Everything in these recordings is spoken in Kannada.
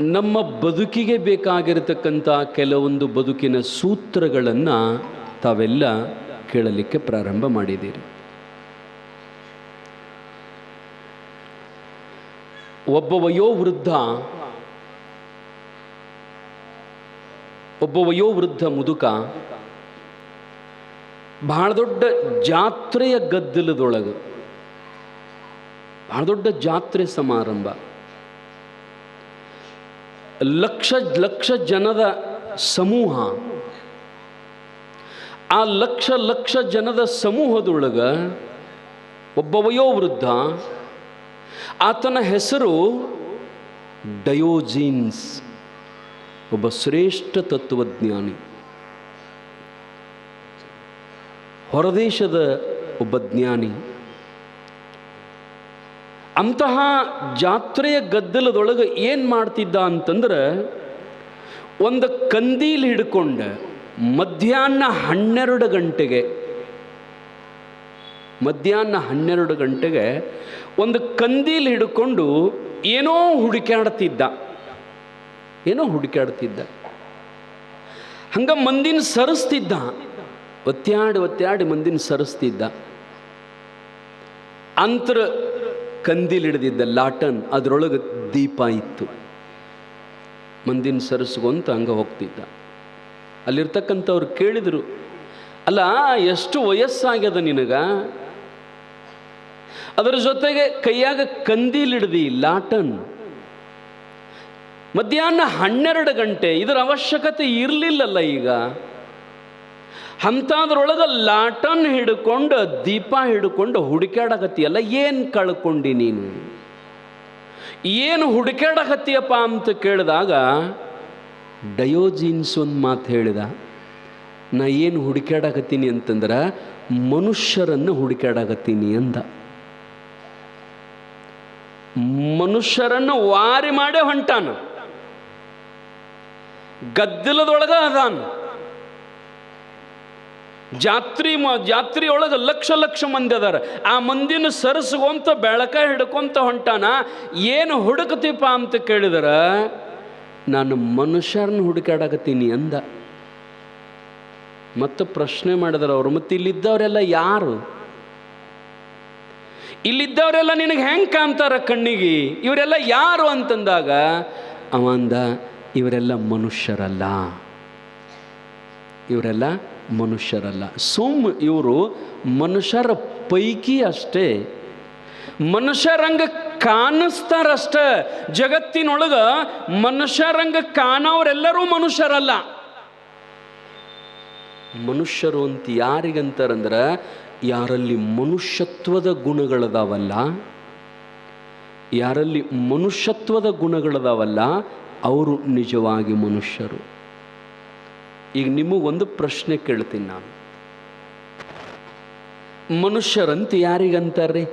ನಮ್ಮ ಬದುಕಿಗೆ ಬೇಕಾಗಿರತಕ್ಕಂಥ ಕೆಲವೊಂದು ಬದುಕಿನ ಸೂತ್ರಗಳನ್ನು ತಾವೆಲ್ಲ ಕೇಳಲಿಕ್ಕೆ ಪ್ರಾರಂಭ ಮಾಡಿದ್ದೀರಿ. ಒಬ್ಬ ವಯೋವೃದ್ಧ ಒಬ್ಬ ವಯೋವೃದ್ಧ ಮುದುಕ ಬಹಳ ದೊಡ್ಡ ಜಾತ್ರೆಯ ಗದ್ದಲದೊಳಗೆ, ಬಹಳ ದೊಡ್ಡ ಜಾತ್ರೆ ಸಮಾರಂಭ. ಲಕ್ಷ ಲಕ್ಷ ಜನದ ಸಮೂಹ. ಆ ಲಕ್ಷ ಲಕ್ಷ ಜನದ ಸಮೂಹದೊಳಗೆ ಒಬ್ಬ ವಯೋವೃದ್ಧ, ಆತನ ಹೆಸರು ಡಯೋಜೀನ್ಸ್. ಒಬ್ಬ ಶ್ರೇಷ್ಠ ತತ್ವಜ್ಞಾನಿ. ಹೊರದೇಶದ ಒಬ್ಬ ಜ್ಞಾನಿ. ಅಂತಹ ಜಾತ್ರೆಯ ಗದ್ದಲದೊಳಗೆ ಏನು ಮಾಡ್ತಿದ್ದ ಅಂತಂದ್ರೆ ಒಂದು ಕಂದೀಲಿ ಹಿಡ್ಕೊಂಡು ಮಧ್ಯಾಹ್ನ ಹನ್ನೆರಡು ಗಂಟೆಗೆ, ಮಧ್ಯಾಹ್ನ ಹನ್ನೆರಡು ಗಂಟೆಗೆ ಒಂದು ಕಂದೀಲಿ ಹಿಡ್ಕೊಂಡು ಏನೋ ಹುಡುಕಾಡ್ತಿದ್ದ ಏನೋ ಹುಡುಕಾಡ್ತಿದ್ದ ಹಂಗ ಮಂದಿನ ಸರಿಸ್ತಿದ್ದ. ಒತ್ತಾಡಿ ಒತ್ತಾಡಿ ಮಂದಿನ ಸರಿಸ್ತಿದ್ದ. ಅಂತರ ಕಂದೀಲ್ ಹಿಡಿದಿದ್ದ ಲಾಟನ್ ಅದರೊಳಗೆ ದೀಪ ಇತ್ತು. ಮಂದಿನ ಸರಿಸ್ಕೊಂತ ಹಂಗೆ ಹೋಗ್ತಿದ್ದ. ಅಲ್ಲಿರ್ತಕ್ಕಂಥವ್ರು ಕೇಳಿದರು, ಅಲ್ಲ, ಎಷ್ಟು ವಯಸ್ಸಾಗ್ಯದ ನಿನಗ? ಅದರ ಜೊತೆಗೆ ಕೈಯಾಗ ಕಂದಿಲಿಡ್ದಿ ಲಾಟನ್. ಮಧ್ಯಾಹ್ನ ಹನ್ನೆರಡು ಗಂಟೆ, ಇದರ ಅವಶ್ಯಕತೆ ಇರಲಿಲ್ಲಲ್ಲ ಈಗ. ಅಂಥದ್ರೊಳಗೆ ಲಾಟನ್ ಹಿಡ್ಕೊಂಡು ದೀಪ ಹಿಡ್ಕೊಂಡು ಹುಡುಕಾಡಕತ್ತೀಯಲ್ಲ ಏನು ಕಳ್ಕೊಂಡಿ ನೀನು? ಏನು ಹುಡುಕಾಡಕತ್ತೀಯಪ್ಪ ಅಂತ ಕೇಳಿದಾಗ ಡಯೋಜಿನ್ಸ್ ಒಂದು ಮಾತು ಹೇಳಿದ, ನಾ ಏನು ಹುಡುಕಾಡಕತ್ತೀನಿ ಅಂತಂದ್ರೆ ಮನುಷ್ಯರನ್ನು ಹುಡುಕಾಡಕತ್ತೀನಿ ಅಂದ. ಮನುಷ್ಯರನ್ನು ವಾರಿ ಮಾಡೇ ಹೊಂಟಾನ, ಗದ್ದಲದೊಳಗ ಅದಾನ. ಜಾತ್ರಿ ಮ ಜಾತ್ರಿ ಒಳಗೆ ಲಕ್ಷ ಲಕ್ಷ ಮಂದಿ ಅದಾರ. ಆ ಮಂದಿನ ಸರಸ್ಕೊಂತ ಬೆಳಕ ಹಿಡ್ಕೊಂತ ಹೊಂಟಾನ. ಏನು ಹುಡುಕತೀಪ ಅಂತ ಕೇಳಿದ್ರೆ, ನಾನು ಮನುಷ್ಯರನ್ನ ಹುಡುಕಾಡಕತ್ತೀನಿ ಅಂದ. ಮತ್ತು ಪ್ರಶ್ನೆ ಮಾಡಿದ್ರು ಅವರು, ಮತ್ತು ಇಲ್ಲಿದ್ದವರೆಲ್ಲ ಯಾರು? ಇಲ್ಲಿದ್ದವರೆಲ್ಲ ನಿನಗೆ ಹೆಂಗೆ ಕಾಣ್ತಾರ ಕಣ್ಣಿಗೆ? ಇವರೆಲ್ಲ ಯಾರು? ಅಂತಂದಾಗ ಅವಂದ ಇವರೆಲ್ಲ ಮನುಷ್ಯರಲ್ಲ. ಇವರೆಲ್ಲ ಮನುಷ್ಯರಲ್ಲ. ಸುಮ್ ಇವರು ಮನುಷ್ಯರ ಪೈಕಿ ಅಷ್ಟೇ. ಮನುಷ್ಯರಂಗ ಕಾಣಿಸ್ತಾರಷ್ಟ. ಜಗತ್ತಿನೊಳಗ ಮನುಷ್ಯರಂಗ ಕಾಣೋರೆಲ್ಲರೂ ಮನುಷ್ಯರಲ್ಲ. ಮನುಷ್ಯರು ಅಂತ ಯಾರಿಗಂತಾರಂದ್ರೆ, ಯಾರಲ್ಲಿ ಮನುಷ್ಯತ್ವದ ಗುಣಗಳದಾವಲ್ಲ, ಯಾರಲ್ಲಿ ಮನುಷ್ಯತ್ವದ ಗುಣಗಳದಾವಲ್ಲ, ಅವರು ನಿಜವಾಗಿ ಮನುಷ್ಯರು. ಈಗ ನಿಮಗೊಂದು ಪ್ರಶ್ನೆ ಕೇಳ್ತೀನಿ ನಾನು. ಮನುಷ್ಯರಂತ ಯಾರಿಗಂತಾರ್ರಿ?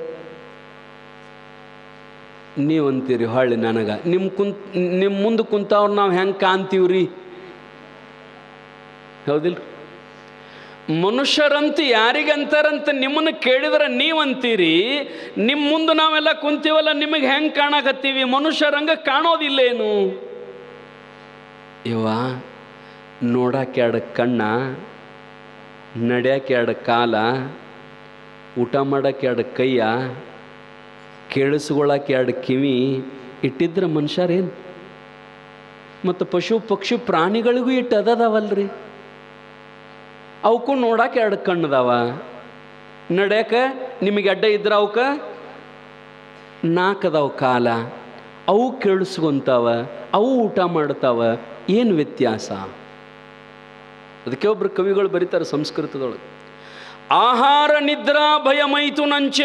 ನೀವಂತೀರಿ, ಹೊಳ್ಳಿ ನನಗೆ. ನಿಮ್ಮ ಕುಂತ್ ನಿಮ್ಮ ಮುಂದೆ ಕುಂತವ್ರು ನಾವು ಹೆಂಗೆ ಕಾಣ್ತೀವ್ರಿ? ಹೌದಿಲ್ಲ ಮನುಷ್ಯರಂತ ಯಾರಿಗಂತಾರಂತ ನಿಮ್ಮನ್ನು ಕೇಳಿದ್ರೆ ನೀವಂತೀರಿ? ನಿಮ್ಮ ಮುಂದೆ ನಾವೆಲ್ಲ ಕುಂತೀವಲ್ಲ, ನಿಮಗೆ ಹೆಂಗೆ ಕಾಣಕತ್ತೀವಿ? ಮನುಷ್ಯರಂಗ ಕಾಣೋದಿಲ್ಲೇನು? ಯವ್ವ ನೋಡಕ್ಕೆ ಎರಡು ಕಣ್ಣ, ನಡ್ಯಾಕೆ ಎರಡು ಕಾಲ, ಊಟ ಮಾಡಕ್ಕೆ ಎರಡು ಕೈಯ ಕೇಳಿಸ್ಕೊಳಕ್ಕೆ ಎರಡು ಕಿವಿ, ಇಟ್ಟಿದ್ರೆ ಮನುಷ್ಯರೇನು ಮತ್ತು ಪಶು, ಪಕ್ಷಿ, ಪ್ರಾಣಿಗಳಿಗೂ ಇಟ್ಟು ಅದದಾವಲ್ರಿ. ಅವಕ್ಕೂ ನೋಡಕ್ಕೆ ಎರಡು ಕಣ್ಣದಾವ. ನಡ್ಯಾಕ ನಿಮಗೆ ಅಡ್ಡ ಇದ್ರೆ ಅವಕ್ಕೆ ನಾಲ್ಕದವ ಕಾಲ. ಅವು ಕೇಳಿಸ್ಕೊಂತಾವ, ಅವು ಊಟ ಮಾಡ್ತಾವ. ಏನು ವ್ಯತ್ಯಾಸ? ಅದಕ್ಕೆ ಒಬ್ಬರು ಕವಿಗಳು ಬರೀತಾರೆ ಸಂಸ್ಕೃತದೊಳಗೆ. ಆಹಾರ ನಿದ್ರಾ ಭಯಮೈತು ನಂಚ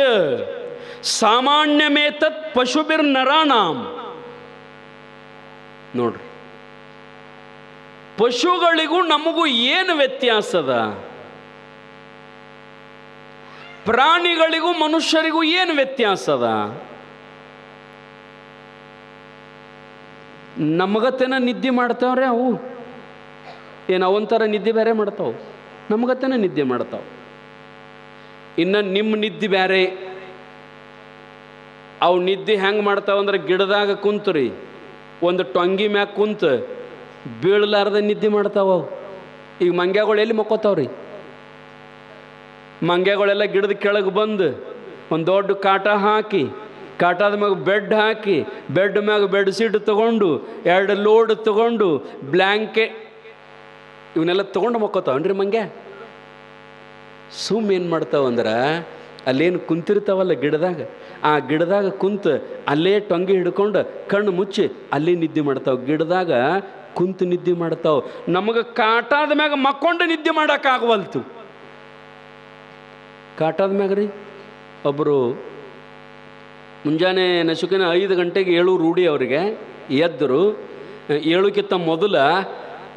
ಸಾಮಾನ್ಯಮೇತತ್ ಪಶುಬಿರ್ ನರಾಣಾಮ್. ನೋಡ್ರಿ. ಪಶುಗಳಿಗೂ ನಮಗೂ ಏನು ವ್ಯತ್ಯಾಸದ? ಪ್ರಾಣಿಗಳಿಗೂ ಮನುಷ್ಯರಿಗೂ ಏನು ವ್ಯತ್ಯಾಸದ? ನಮಗತ್ತೇನ ನಿದ್ದೆ ಮಾಡ್ತಾವ್ರೆ ಅವು. ಏನು ಒಂಥರ ನಿದ್ದೆ ಬೇರೆ ಮಾಡ್ತಾವೆ. ನಮಗತೆನ ನಿದ್ದೆ ಮಾಡ್ತಾವೆ. ಇನ್ನು ನಿಮ್ಮ ನಿದ್ದೆ ಬೇರೆ ಅವು ನಿದ್ದೆ ಹೆಂಗೆ ಮಾಡ್ತಾವೆ ಅಂದ್ರೆ ಗಿಡದಾಗ ಕುಂತ್ರಿ ಒಂದು ಟೊಂಗಿ ಮ್ಯಾಗ ಕುಂತು ಬೀಳಲಾರ್ದ ನಿದ್ದೆ ಮಾಡ್ತಾವ. ಈಗ ಮಂಗ್ಯಾಗಳು ಎಲ್ಲಿ ಮಕ್ಕೋತಾವ್ರಿ ಮಂಗ್ಯಾಗಳೆಲ್ಲ ಗಿಡದ ಕೆಳಗೆ ಬಂದು ಒಂದು ದೊಡ್ಡ ಕಾಟ ಹಾಕಿ, ಕಾಟದ ಮ್ಯಾಗ ಬೆಡ್ ಹಾಕಿ, ಬೆಡ್ ಮ್ಯಾಗ ಬೆಡ್ ಶೀಟ್ ತಗೊಂಡು, ಎರಡು ಲೋಡ್ ತಗೊಂಡು ಬ್ಲ್ಯಾಂಕೆ ಇವನ್ನೆಲ್ಲ ತೊಗೊಂಡು ಮಕ್ಕೋತಾವನ್ರಿ ಮಂಗೆ ಸುಮ್ ಏನು ಮಾಡ್ತಾವಂದ್ರೆ ಅಲ್ಲೇನು ಕುಂತಿರ್ತಾವಲ್ಲ ಗಿಡದಾಗ, ಆ ಗಿಡದಾಗ ಕುಂತ ಅಲ್ಲೇ ಟೊಂಗಿ ಹಿಡ್ಕೊಂಡು ಕಣ್ಣು ಮುಚ್ಚಿ ಅಲ್ಲೇ ನಿದ್ದೆ ಮಾಡ್ತಾವೆ. ಗಿಡದಾಗ ಕುಂತು ನಿದ್ದೆ ಮಾಡ್ತಾವೆ. ನಮಗೆ ಕಾಟಾದ ಮ್ಯಾಗ ಮಕ್ಕೊಂಡು ನಿದ್ದೆ ಮಾಡೋಕ್ಕಾಗವಲ್ತು ಕಾಟಾದ ಮ್ಯಾಗ ರೀ ಒಬ್ಬರು ಮುಂಜಾನೆ ನಸುಕಿನ ಐದು ಗಂಟೆಗೆ ಏಳು ರೂಢಿ ಅವರಿಗೆ ಎದ್ದರು ಏಳುಕ್ಕಿಂತ ಮೊದಲ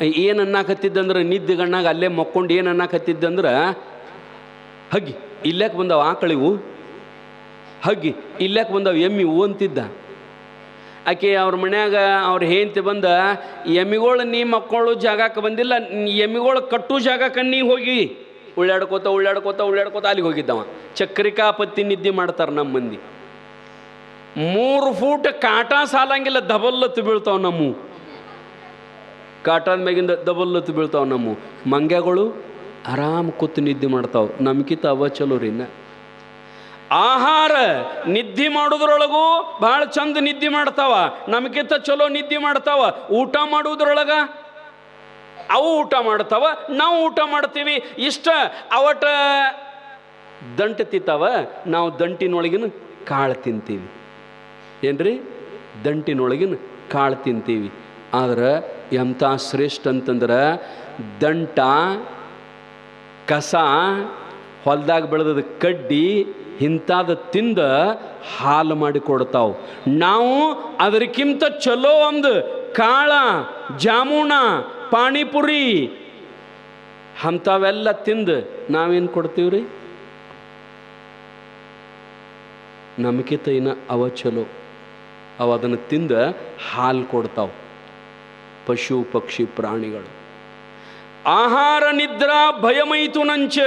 ಏನು ಅನ್ನಕತ್ತಿದ್ದಂದ್ರೆ ನಿದ್ದೆ ಗಣ್ಣಾಗ ಅಲ್ಲೇ ಮಕ್ಕೊಂಡು ಏನು ಅನ್ನಕತ್ತಿದ್ದಂದ್ರೆ ಹಗ್ಗಿ. ಇಲ್ಲಕ್ಕೆ ಬಂದವು ಆಕಳಿವು ಹಗ್ಗಿ. ಇಲ್ಲಕ್ಕೆ ಬಂದವು ಎಮ್ಮಿ ಹೂ ಅಂತಿದ್ದ. ಆಕೆ ಅವ್ರ ಮನ್ಯಾಗ ಅವ್ರ ಹೆಂಡತಿ ಬಂದ, ಎಮ್ಮಿಗಳು ನೀ ಮಕ್ಕಳು ಜಾಗಕ್ಕೆ ಬಂದಿಲ್ಲ, ಎಮ್ಮಿಗಳು ಕಟ್ಟು ಜಾಗಕ್ಕೆ ನೀ ಹೋಗಿ. ಉಳ್ಳಾಡ್ಕೋತ ಉಳ್ಳಾಡ್ಕೋತ ಉಳ್ಳಾಡ್ಕೋತ ಅಲ್ಲಿಗೆ ಹೋಗಿದ್ದವ. ಚಕ್ರಿಕಾಪತ್ತಿ ನಿದ್ದೆ ಮಾಡ್ತಾರೆ ನಮ್ಮ ಮಂದಿ. ಮೂರು ಫೂಟ್ ಕಾಟ ಸಾಲಂಗಿಲ್ಲ ಧಬಲ್ಲತ್ತು ಬೀಳ್ತಾವ ನಮ್ಮ. ಕಾಟದ ಮ್ಯಾಗಿಂದ ದಬಲ್ಲತ್ತು ಬೀಳ್ತಾವೆ ನಮ್ಮ ಮಂಗ್ಯಗಳು ಆರಾಮ್ ಕೂತು ನಿದ್ದೆ ಮಾಡ್ತಾವೆ. ನಮ್ಗಿಂತ ಅವ ಚಲೋ ರೀ ಆಹಾರ ನಿದ್ದೆ ಮಾಡೋದ್ರೊಳಗೂ ಭಾಳ ಚಂದ ನಿದ್ದೆ ಮಾಡ್ತಾವ. ನಮ್ಗಿಂತ ಚಲೋ ನಿದ್ದೆ ಮಾಡ್ತಾವ. ಊಟ ಮಾಡುವುದ್ರೊಳಗ ಅವು ಊಟ ಮಾಡ್ತಾವ, ನಾವು ಊಟ ಮಾಡ್ತೀವಿ. ಇಷ್ಟ ಅವಟ ದಂಟ ತಿಂತಾವ, ನಾವು ದಂಟಿನೊಳಗಿನ ಕಾಳು ತಿಂತೀವಿ. ಏನ್ರಿ? ದಂಟಿನೊಳಗಿನ ಕಾಳು ತಿಂತೀವಿ. ಆದ್ರೆ ಎಂಥ ಶ್ರೇಷ್ಠ ಅಂತಂದ್ರೆ ದಂಟ, ಕಸ, ಹೊಲ್ದಾಗ ಬೆಳೆದ ಕಡ್ಡಿ ಇಂಥದ್ದು ತಿಂದ ಹಾಲು ಮಾಡಿ ಕೊಡ್ತಾವೆ. ನಾವು ಅದಕ್ಕಿಂತ ಚಲೋ ಒಂದು ಕಾಳ, ಜಾಮೂನ, ಪಾನಿಪುರಿ, ಅಂಥವೆಲ್ಲ ತಿಂದು ನಾವೇನು ಕೊಡ್ತೀವ್ರಿ? ನಮಗಿಂತ ಇನ್ನು ಅವ ಚಲೋ. ಅವ ಅದನ್ನು ತಿಂದ ಹಾಲು ಕೊಡ್ತಾವು. ಪಶು ಪಕ್ಷಿ ಪ್ರಾಣಿಗಳು. ಆಹಾರ ನಿದ್ರಾ ಭಯಮೈತು ನಂಚ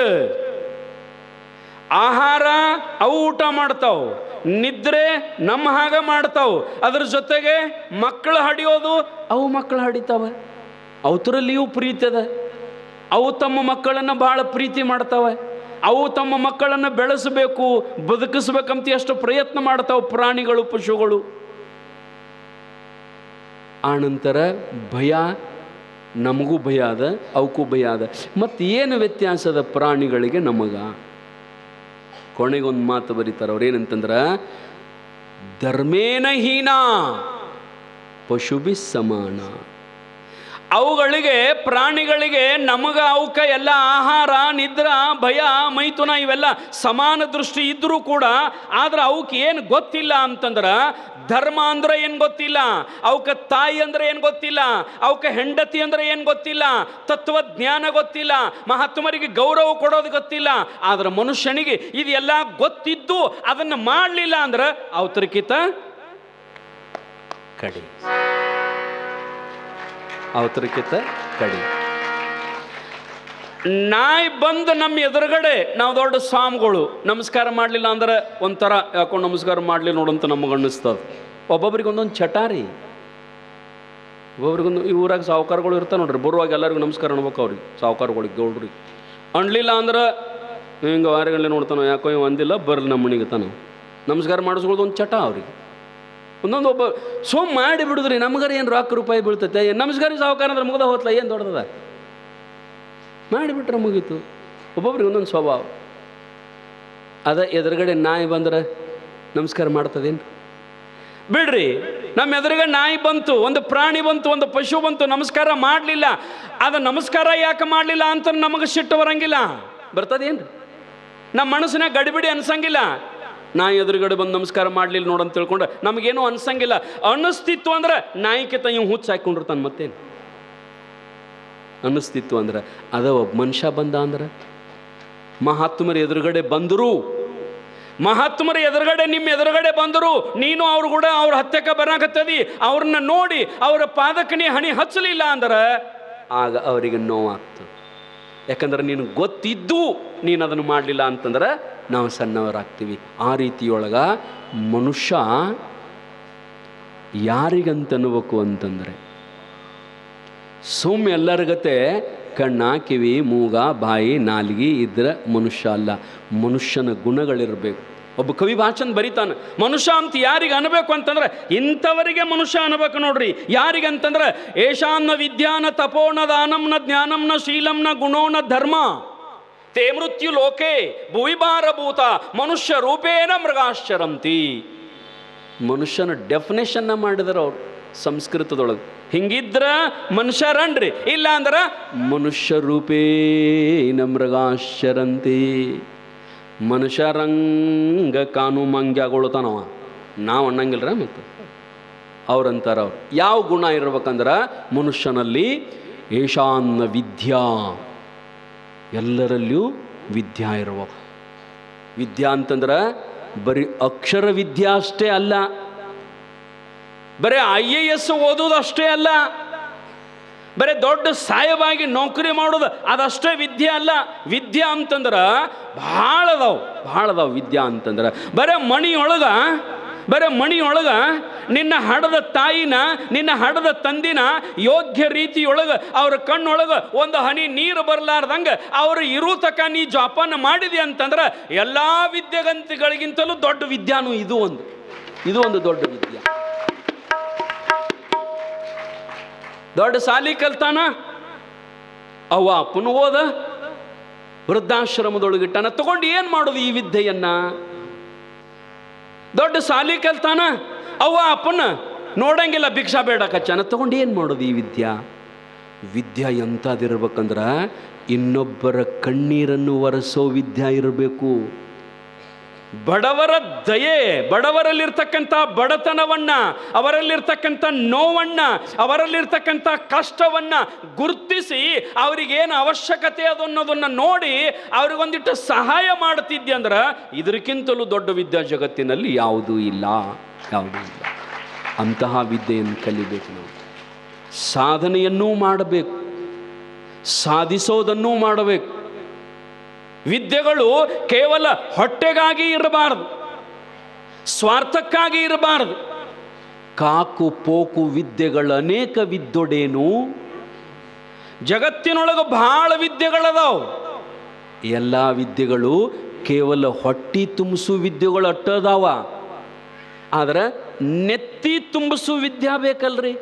ಆಹಾರ ಅವು ಊಟ ಮಾಡ್ತಾವ. ನಿದ್ರೆ ನಮ್ಮ ಹಾಗೆ ಮಾಡ್ತಾವ. ಅದ್ರ ಜೊತೆಗೆ ಮಕ್ಕಳು ಹಡಿಯೋದು ಅವು ಮಕ್ಕಳು ಹಡಿತಾವ. ಅವತರಲ್ಲಿಯೂ ಪ್ರೀತಿ ಅದ. ಅವು ತಮ್ಮ ಮಕ್ಕಳನ್ನು ಭಾಳ ಪ್ರೀತಿ ಮಾಡ್ತಾವೆ. ಅವು ತಮ್ಮ ಮಕ್ಕಳನ್ನು ಬೆಳೆಸಬೇಕು, ಬದುಕಿಸ್ಬೇಕಂತ ಎಷ್ಟು ಪ್ರಯತ್ನ ಮಾಡ್ತಾವೆ ಪ್ರಾಣಿಗಳು, ಪಶುಗಳು. ಆನಂತರ ಭಯ, ನಮಗೂ ಭಯ ಅದ ಅವಕ್ಕೂ ಭಯ ಅದ ಮತ್ತು ಏನು ವ್ಯತ್ಯಾಸದ ಪ್ರಾಣಿಗಳಿಗೆ ನಮಗ? ಕೊನೆಗೊಂದು ಮಾತು ಬರೀತಾರೆ ಅವ್ರು ಏನಂತಂದ್ರೆ, ಧರ್ಮೇನ ಹೀನ, ಪಶುಭಿ ಸಮಾನ. ಅವುಗಳಿಗೆ, ಪ್ರಾಣಿಗಳಿಗೆ ನಮಗ ಅವಕ್ಕೆ ಎಲ್ಲ ಆಹಾರ, ನಿದ್ರ, ಭಯ, ಮೈಥುನ ಇವೆಲ್ಲ ಸಮಾನ ದೃಷ್ಟಿ ಇದ್ದರೂ ಕೂಡ ಆದ್ರೆ ಅವಕ್ಕೆ ಏನು ಗೊತ್ತಿಲ್ಲ ಅಂತಂದ್ರೆ ಧರ್ಮ ಅಂದ್ರೆ ಏನು ಗೊತ್ತಿಲ್ಲ, ಅವಕ್ಕೆ ತಾಯಿ ಅಂದ್ರೆ ಏನು ಗೊತ್ತಿಲ್ಲ, ಅವಕ್ಕೆ ಹೆಂಡತಿ ಅಂದ್ರೆ ಏನು ಗೊತ್ತಿಲ್ಲ, ತತ್ವಜ್ಞಾನ ಗೊತ್ತಿಲ್ಲ, ಮಹಾತ್ಮರಿಗೆ ಗೌರವ ಕೊಡೋದು ಗೊತ್ತಿಲ್ಲ, ಆದ್ರೆ ಮನುಷ್ಯನಿಗೆ ಇದೆಲ್ಲ ಗೊತ್ತಿದ್ದು ಅದನ್ನು ಮಾಡಲಿಲ್ಲ ಅಂದ್ರೆ ಅವತರಕಿತ ಕಡಿ. ಅವತರಕ್ಕಿಂತ ಕಡಿ. ನಾಯಿ ಬಂದು ನಮ್ಮ ಎದುರುಗಡೆ ನಾವು ದೊಡ್ಡ ಸ್ವಾಮಿಗಳು ನಮಸ್ಕಾರ ಮಾಡಲಿಲ್ಲ ಅಂದ್ರೆ ಒಂಥರ ಯಾಕೋ ನಮಸ್ಕಾರ ಮಾಡ್ಲಿ ನೋಡಂತ ನಮಗೆ ಅನ್ನಿಸ್ತದೆ. ಒಬ್ಬೊಬ್ರಿಗೆ ಒಂದೊಂದು ಚಟಾರಿ. ಒಬ್ಬೊಬ್ರಿಗೊಂದು ಈ ಊರಾಗ ಸಾಹುಕಾರಗಳು ಇರ್ತಾರೆ ನೋಡ್ರಿ, ಬರುವಾಗ ಎಲ್ಲರಿಗೂ ನಮಸ್ಕಾರ ಅನ್ಬೇಕು ಅವ್ರಿಗೆ, ಸಾಹುಕಾರಗಳಿಗೆ ಗೌಡ್ರಿಗೆ. ಅಣ್ಲಿಲ್ಲ ಅಂದ್ರೆ ಹಿಂಗೆ ವಾರಗಳಲ್ಲಿ ನೋಡ್ತಾನೋ, ಯಾಕೋ ಇವ್ ಅಂದಿಲ್ಲ, ಬರ್ಲಿ ನಮ್ಮ ಮನೆಗೆ ತಾನು. ನಮಸ್ಕಾರ ಮಾಡಿಸ್ಕೊಳ್ಳೋದು ಒಂದು ಚಟ ಅವ್ರಿಗೆ. ಒಂದೊಂದು ಒಬ್ಬ ಸುಮ್ ಮಾಡಿ ಬಿಡುದ್ರಿ ನಮ್ಗಾರ ಏನು ರೊಕ್ಕ ರೂಪಾಯಿ ಬೀಳ್ತೈತೆ? ಏನ್ ನಮಸ್ಕಾರ ಸಾವುಕಾರ ಅಂದ್ರೆ ಮುಗ್ದ ಹೋತ್ಲ? ಏನು ದೊಡ್ಡದ? ಮಾಡಿಬಿಟ್ರೆ ಮುಗೀತು. ಒಬ್ಬೊಬ್ರಿಗೆ ಒಂದೊಂದು ಸ್ವಭಾವ. ಅದ ಎದುರುಗಡೆ ನಾಯಿ ಬಂದ್ರೆ ನಮಸ್ಕಾರ ಮಾಡ್ತದೇನು? ಬಿಡ್ರಿ ನಮ್ಮ ಎದುರುಗಡೆ ನಾಯಿ ಬಂತು, ಒಂದು ಪ್ರಾಣಿ ಬಂತು, ಒಂದು ಪಶು ಬಂತು, ನಮಸ್ಕಾರ ಮಾಡಲಿಲ್ಲ. ಅದ ನಮಸ್ಕಾರ ಯಾಕೆ ಮಾಡಲಿಲ್ಲ ಅಂತ ನಮಗೆ ಸಿಟ್ಟು ಬರಂಗಿಲ್ಲ. ಬರ್ತದೇನು? ನಮ್ಮ ಮನಸ್ಸಿನ ಗಡಿಬಿಡಿ ಅನ್ಸಂಗಿಲ್ಲ. ನಾ ಎದುರುಗಡೆ ಬಂದು ನಮಸ್ಕಾರ ಮಾಡಲಿಲ್ಲ ನೋಡಂತ ತಿಳ್ಕೊಂಡು, ನಮಗೇನು ಅನ್ಸಂಗಿಲ್ಲ. ಅನ್ನಿಸ್ತಿತ್ತು ಅಂದ್ರೆ ನಾಯಿಕಿತ ಇವ್ ಹುಚ್ಚು ಹಾಕೊಂಡಿರ್ತಾನೆ ಮತ್ತೇನು? ಅನ್ನಿಸ್ತಿತ್ತು ಅಂದ್ರೆ ಅದ ಒಬ್ಬ ಮನುಷ್ಯ ಬಂದ ಅಂದ್ರೆ, ಮಹಾತ್ಮರ ಎದುರುಗಡೆ ಬಂದರು. ಮಹಾತ್ಮರ ಎದುರುಗಡೆ ನಿಮ್ಮ ಎದುರುಗಡೆ ಬಂದರು. ನೀನು ಅವ್ರು ಕೂಡ ಅವ್ರ ಹತ್ಯಕ್ಕೆ ಬರಾಕತ್ತದಿ. ಅವ್ರನ್ನ ನೋಡಿ ಅವರ ಪಾದಕ್ಕೆ ನೀ ಹಣಿ ಹಚ್ಚಲಿಲ್ಲ ಅಂದ್ರೆ ಆಗ ಅವರಿಗೆ ನೋವಾಗ್ತದೆ ಯಾಕಂದ್ರೆ ನೀನು ಗೊತ್ತಿದ್ದು ನೀನು ಅದನ್ನು ಮಾಡಲಿಲ್ಲ ಅಂತಂದ್ರೆ ನಾವು ಸಣ್ಣವರಾಗ್ತೀವಿ. ಆ ರೀತಿಯೊಳಗ ಮನುಷ್ಯ ಯಾರಿಗಂತ ಅನ್ಬೇಕು ಅಂತಂದರೆ ಸುಮ್ಮ ಎಲ್ಲರಿಗತೆ ಕಣ್ಣ, ಕಿವಿ, ಮೂಗ, ಬಾಯಿ, ನಾಲಿಗೆ ಇದ್ರೆ ಮನುಷ್ಯ ಅಲ್ಲ. ಮನುಷ್ಯನ ಗುಣಗಳಿರಬೇಕು. ಒಬ್ಬ ಕವಿ ಭಾಷನ್ ಬರೀತಾನೆ, ಮನುಷ್ಯ ಅಂತ ಯಾರಿಗೆ ಅನ್ಬೇಕು ಅಂತಂದ್ರೆ, ಇಂಥವರಿಗೆ ಮನುಷ್ಯ ಅನ್ಬೇಕು ನೋಡ್ರಿ. ಯಾರಿಗೆ ಅಂತಂದ್ರೆ ಏಷಾನ್ನ ವಿದ್ಯಾನ ತಪೋನ ದಾನಂನ ಜ್ಞಾನಂನ ಶೀಲಂನ ಗುಣೋನ ಧರ್ಮ. ತೇ ಮೃತ್ಯು ಲೋಕೆ ಭೂತ, ಮನುಷ್ಯ ರೂಪೇಣ ಮೃಗಾಶ್ಚರಂತಿ. ಮನುಷ್ಯನ ಡೆಫಿನೇಷನ್ನ ಮಾಡಿದ್ರು ಅವ್ರು ಸಂಸ್ಕೃತದೊಳಗೆ. ಹಿಂಗಿದ್ರ ಮನುಷ್ಯರನ್ರಿ, ಇಲ್ಲ ಅಂದ್ರೆ ಮನುಷ್ಯ ರೂಪೇನ ಮೃಗಾಶ್ಚರಂತಿ. ಮನುಷ್ಯರಂಗ ಕಾನು ಮಂಗ್ಯಾಗೊಳ್ತಾನವ ನಾವು ಅನ್ನಂಗಿಲ್ರ ಮತ್ತು? ಅವ್ರಂತಾರ ಅವ್ರು. ಯಾವ ಗುಣ ಇರ್ಬೇಕಂದ್ರೆ ಮನುಷ್ಯನಲ್ಲಿ ಏಷಾನ್ನ ವಿದ್ಯಾ. ಎಲ್ಲರಲ್ಲಿಯೂ ವಿದ್ಯಾ ಇರ್ಬೇಕು ವಿದ್ಯಾ ಅಂತಂದ್ರೆ ಬರೀ ಅಕ್ಷರ ವಿದ್ಯೆ ಅಷ್ಟೇ ಅಲ್ಲ. ಬರೀ ಐ ಎ ಎಸ್ ಓದೋದು ಅಷ್ಟೇ ಅಲ್ಲ. ಬರೀ ದೊಡ್ಡ ಸಾಯವಾಗಿ ನೌಕರಿ ಮಾಡೋದು ಅದಷ್ಟೇ ವಿದ್ಯೆ ಅಲ್ಲ. ವಿದ್ಯಾ ಅಂತಂದ್ರೆ ಭಾಳ ಅದಾವು ಭಾಳ ಅದಾವು ವಿದ್ಯಾ ಅಂತಂದ್ರೆ. ಬರೀ ಮಣಿಯೊಳಗ ಬರೀ ಮಣಿಯೊಳಗ ನಿನ್ನ ಹಡದ ತಾಯಿನ, ನಿನ್ನ ಹಡದ ತಂದಿನ ಯೋಗ್ಯ ರೀತಿಯೊಳಗೆ ಅವ್ರ ಕಣ್ಣೊಳಗೆ ಒಂದು ಹನಿ ನೀರು ಬರಲಾರ್ದಂಗೆ ಅವರು ಇರೋ ತಕ ನೀ ಜೋಪಾನ ಮಾಡಿದೆ ಅಂತಂದ್ರೆ ಎಲ್ಲ ವಿದ್ಯೆಗಂತಿಗಳಿಗಿಂತಲೂ ದೊಡ್ಡ ವಿದ್ಯಾನು ಇದು ಒಂದು. ಇದು ಒಂದು ದೊಡ್ಡ ವಿದ್ಯೆ. ದೊಡ್ಡ ಸಾಲಿ ಕಲ್ತಾನ? ಅವ ಅಪ್ಪನು ಓದ ವೃದ್ಧಾಶ್ರಮದೊಳಗಿಟ್ಟಾನ. ತಗೊಂಡು ಏನು ಮಾಡೋದು ಈ ವಿದ್ಯೆಯನ್ನ? ದೊಡ್ಡ ಸಾಲಿ ಕಲ್ತಾನ ಅವ ಅಪ್ಪನ ನೋಡಂಗಿಲ್ಲ, ಭಿಕ್ಷಾ ಬೇಡ ಕಚ್ಚಾನ. ತಗೊಂಡು ಏನು ಮಾಡೋದು ಈ ವಿದ್ಯಾ? ವಿದ್ಯಾ ಎಂಥದಿರ್ಬೇಕಂದ್ರೆ ಇನ್ನೊಬ್ಬರ ಕಣ್ಣೀರನ್ನು ಒರೆಸೋ ವಿದ್ಯಾ ಇರಬೇಕು. ಬಡವರ ದಯೆ, ಬಡವರಲ್ಲಿರ್ತಕ್ಕಂಥ ಬಡತನವನ್ನ, ಅವರಲ್ಲಿರ್ತಕ್ಕಂಥ ನೋವನ್ನ, ಅವರಲ್ಲಿರ್ತಕ್ಕಂಥ ಕಷ್ಟವನ್ನ ಗುರುತಿಸಿ ಅವರಿಗೇನು ಅವಶ್ಯಕತೆ ಅದು ಅನ್ನೋದನ್ನ ನೋಡಿ ಅವ್ರಿಗೊಂದಿಟ್ಟು ಸಹಾಯ ಮಾಡ್ತಿದ್ದೆ ಅಂದ್ರೆ ಇದಕ್ಕಿಂತಲೂ ದೊಡ್ಡ ವಿದ್ಯಾ ಜಗತ್ತಿನಲ್ಲಿ ಯಾವುದೂ ಇಲ್ಲ ಯಾವುದೂ ಇಲ್ಲ. ಅಂತಹ ವಿದ್ಯೆಯನ್ನು ಕಲಿಬೇಕು ನಾವು. ಸಾಧನೆಯನ್ನೂ ಮಾಡಬೇಕು. ಸಾಧಿಸೋದನ್ನೂ ಮಾಡಬೇಕು. ವಿದ್ಯೆಗಳು ಕೇವಲ ಹೊಟ್ಟೆಗಾಗಿ ಇರಬಾರದು, ಸ್ವಾರ್ಥಕ್ಕಾಗಿ ಇರಬಾರದು. ಕಾಕು ಪೋಕು ವಿದ್ಯೆಗಳ ಅನೇಕ ವಿದ್ಯೊಡೇನು? ಜಗತ್ತಿನೊಳಗೆ ಬಹಳ ವಿದ್ಯೆಗಳದಾವು. ಎಲ್ಲ ವಿದ್ಯೆಗಳು ಕೇವಲ ಹೊಟ್ಟಿ ತುಂಬಿಸು ವಿದ್ಯೆಗಳು ಅಟ್ಟದಾವ. ಆದ್ರೆ ನೆತ್ತಿ ತುಂಬಿಸು ವಿದ್ಯೆ ಬೇಕಲ್ರಿ?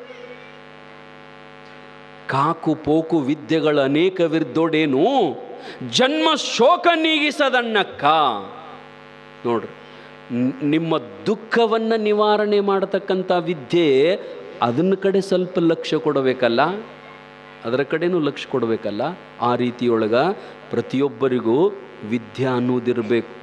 ಕಾಕು ಪೋಕು ವಿದ್ಯೆಗಳು ಅನೇಕ ವಿರ್ದೊಡೇನು ಜನ್ಮ ಶೋಕ ನೀಗಿಸದಣ್ಣಕ್ಕ ನೋಡ್ರಿ ನಿಮ್ಮ ದುಃಖವನ್ನು ನಿವಾರಣೆ ಮಾಡತಕ್ಕಂಥ ವಿದ್ಯೆ ಅದನ್ನ ಕಡೆ ಸ್ವಲ್ಪ ಲಕ್ಷ್ಯ ಕೊಡಬೇಕಲ್ಲ? ಅದರ ಕಡೆನೂ ಲಕ್ಷ್ಯ ಕೊಡಬೇಕಲ್ಲ? ಆ ರೀತಿಯೊಳಗೆ ಪ್ರತಿಯೊಬ್ಬರಿಗೂ ವಿದ್ಯೆ ಅನ್ನೋದಿರಬೇಕು.